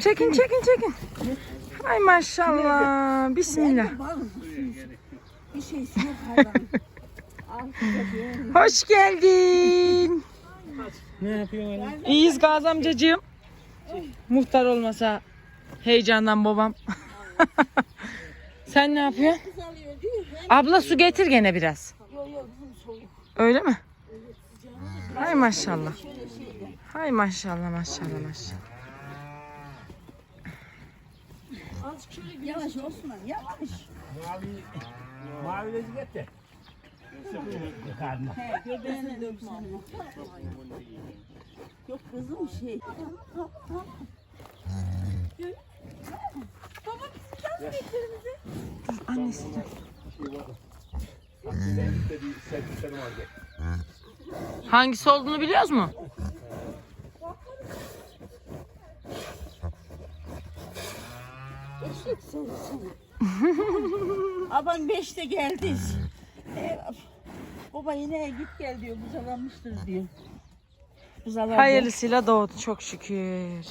Çekin çekin çekin. Ay maşallah. Bismillah. Bir şeysi yok hayvan. Arkada Hoş geldin. Ne yapıyorsun öyle? İyiyiz Gazi amcacığım. Muhtar olmasa heyecandan babam. Sen ne yapıyorsun? Abla su getir gene biraz. Yok yok bizim soğuk. Öyle mi? Hay maşallah. Hay maşallah maşallah maşallah. Yavaş Osman yavaş. Mavi, mavi lezi getir. Karnına. He göbeğine dökme onu. Yok kızım şey. Annesi de. Hangisi olduğunu biliyoruz mu? Eşek. Aban beşte geldi. E, baba yine git gel diyor buzalanmıştır diyor. Buzalar Hayırlısıyla doğdu çok şükür.